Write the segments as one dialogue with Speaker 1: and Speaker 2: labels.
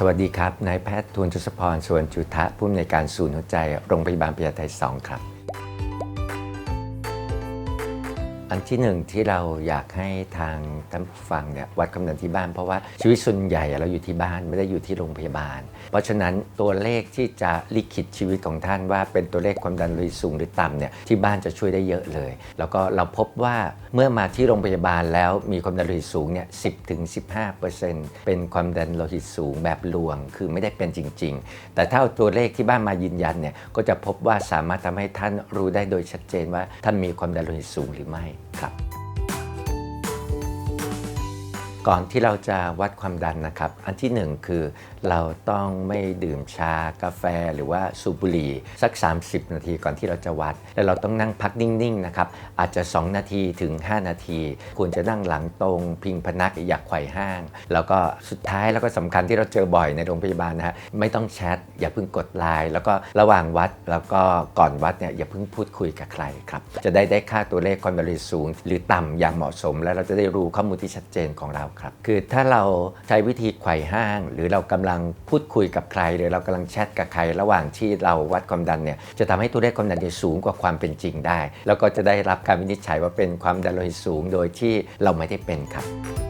Speaker 1: สวัสดีครับ นายแพทย์ทูลจุสพรสวนจุทะผู้อำนวยการศูนย์หัวใจ โรงพยาบาลพยาไทย 2 ครับ อันที่หนึ่งที่เราอยากให้ทางท่านผู้ฟังเนี่ยวัดความดันที่บ้าน เพราะว่าชีวิตส่วนใหญ่เราอยู่ที่บ้านไม่ได้อยู่ที่โรงพยาบาล เพราะฉะนั้นตัวเลขที่จะลิขิตชีวิตของท่านว่าเป็นตัวเลขความดันโลหิตสูงหรือต่ำเนี่ยที่บ้านจะช่วยได้เยอะเลย แล้วก็เราพบว่าเมื่อมาที่โรงพยาบาลแล้วมีความดันโลหิตสูงเนี่ย10ถึง15เป็นความดันโลหิตสูงแบบลวง คือไม่ได้เป็นจริง ๆ แต่ถ้าเอาตัวเลขที่บ้านมายืนยันเนี่ยก็จะพบว่าสามารถทำให้ท่านรู้ได้โดยชัดเจนว่าท่านมีความดันโลหิตสูงหรือไม่ครับ ก่อนที่เราจะวัดความดันนะครับ อันที่หนึ่งคือเราต้องไม่ดื่มชากาแฟหรือว่าสูบบุหรี่สัก 30 นาทีก่อนที่เราจะวัด แล้วเราต้องนั่งพักนิ่งๆนะครับอาจจะ 2 นาทีถึง 5 นาที ควรจะนั่งหลังตรง พิงพนักอย่าไขว่ห้าง แล้วก็สุดท้ายแล้วก็สำคัญที่เราเจอบ่อยในโรงพยาบาลนะฮะไม่ต้องแชทอย่าเพิ่งกดไลน์แล้วก็ระหว่างวัดแล้วก็ก่อนวัดเนี่ยอย่าเพิ่งพูดคุยกับใครครับจะได้ได้ค่าตัวเลขความดันโลหิตสูง หรือต่ำอย่างเหมาะสม แล้วเราจะได้รู้ข้อมูลที่ชัดเจนของเราครับ คือถ้าเราใช้วิธีไขว่ห้าง หรือเรากำลังพูดคุยกับใคร หรือเรากำลังแชทกับใคร ระหว่างที่เราวัดความดันเนี่ยจะทำให้ตัวเลขความดันเนี่สูงกว่าความเป็นจริงได้ แล้วก็จะได้รับการวินิจฉัยว่าเป็นความดันโลหิตสูงโดยที่เราไม่ได้เป็นครับ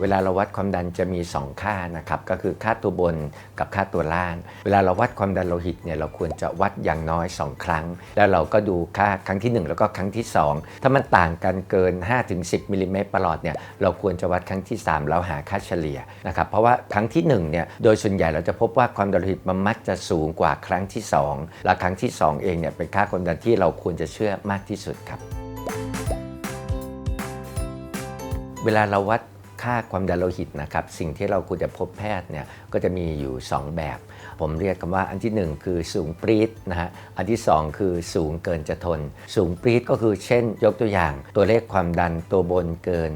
Speaker 1: เวลาเราวัดความดันจะมี 2 ค่านะครับก็คือค่าตัวบนกับค่าตัวล่าง เวลาเราวัดความดันโลหิตเนี่ยเราควรจะวัดอย่างน้อย 2 ครั้ง แล้วเราก็ดูค่าครั้งที่ 1 แล้วก็ครั้งที่ 2 ถ้ามันต่างกันเกิน 5-10มิลลิเมตรประหลอดเนี่ยเราควรจะวัดครั้งที่ 3 แล้วหาค่าเฉลี่ยนะครับเพราะว่าครั้งที่1เนี่ยโดยส่วนใหญ่เราจะพบว่าความดันโลหิตมันมักจะสูงกว่าครั้งที่ 2 และครั้งที่ 2 เองเนี่ยเป็นค่าความดันที่เราควรจะเชื่อมากที่สุดครับ เวลาเราวัด ค่าความดันโลหิตนะครับสิ่งที่เราควรจะพบแพทย์เนี่ยก็จะมีอยู่ 2 แบบ ผมเรียกกันว่าอันที่ 1 คือสูงปรี๊ดนะฮะอันที่ 2 คือสูงเกินจะทน สูงปรี๊ดก็คือเช่น ยกตัวอย่าง ตัวเลขความดันตัวบนเกิน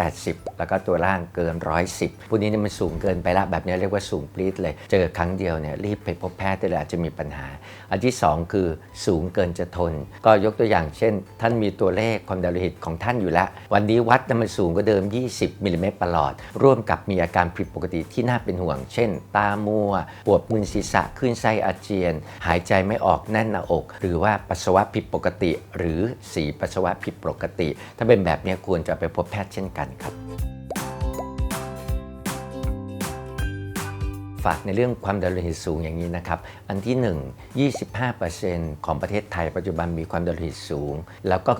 Speaker 1: 180 แล้วก็ตัวล่างเกิน 110พวกนี้เนี่ยมันสูงเกินไปละแบบนี้เรียกว่าสูงปรี๊ดเลย เจอครั้งเดียวเนี่ยรีบไปพบแพทย์ได้เลยอาจจะมีปัญหา อันที่ 2 คือสูงเกินจะทน ก็ยกตัวอย่างเช่น ท่านมีตัวเลขความดันโลหิตของท่านอยู่แล้ววันนี้วัดน้ำมันสูงกว่าเดิม 20มิลลิเม็ดประหลอด ร่วมกับมีอาการผิดปกติที่น่าเป็นห่วง เช่น ตามัว ปวดมึนศีรษะคลื่นไส้อาเจียน หายใจไม่ออกแน่นหน้าอก หรือว่าปัสสาวะผิดปกติ หรือสีปัสสาวะผิดปกติ ถ้าเป็นแบบนี้ควรจะไปพบแพทย์เช่นกันครับ ฝากในเรื่องความดันโลหิตสูงอย่างนี้นะครับ อันที่ 1 25%ของประเทศไทยปัจจุบันมีความดันโลหิตสูง แล้วก็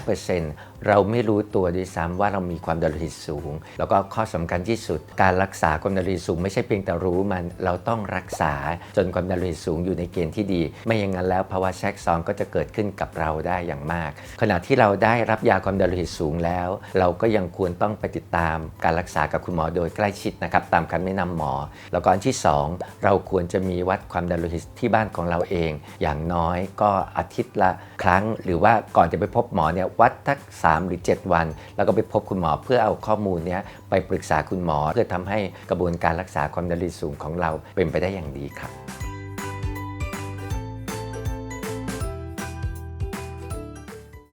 Speaker 1: 45%เราไม่รู้ตัวด้วยซ้ำว่าเรามีความดันโลหิตสูง แล้วก็ข้อสำคัญที่สุด การรักษาความดันโลหิตสูง ไม่ใช่เพียงแต่รู้มันเราต้องรักษาจนความดันโลหิตสูงอยู่ในเกณฑ์ที่ดี ไม่อย่างนั้นแล้วภาวะแทรกซ้อนก็จะเกิดขึ้นกับเราได้อย่างมาก ขณะที่เราได้รับยาความดันโลหิตสูงแล้ว เราก็ยังควรต้องไปติดตามการรักษากับคุณหมอโดยใกล้ชิดนะครับตามคำแนะนำหมอแล้วก็อันที่ 2 เราควรจะมีวัดความดันโลหิตที่บ้านของเราเอง อย่างน้อยก็อาทิตย์ละครั้ง หรือว่าก่อนจะไปพบหมอเนี่ยวัดทัก 3 หรือ 7 วัน แล้วก็ไปพบคุณหมอเพื่อเอาข้อมูลเนี้ยไปปรึกษาคุณหมอ เพื่อทำให้กระบวนการรักษาความดันโลหิตสูงของเราเป็นไปได้อย่างดีครับ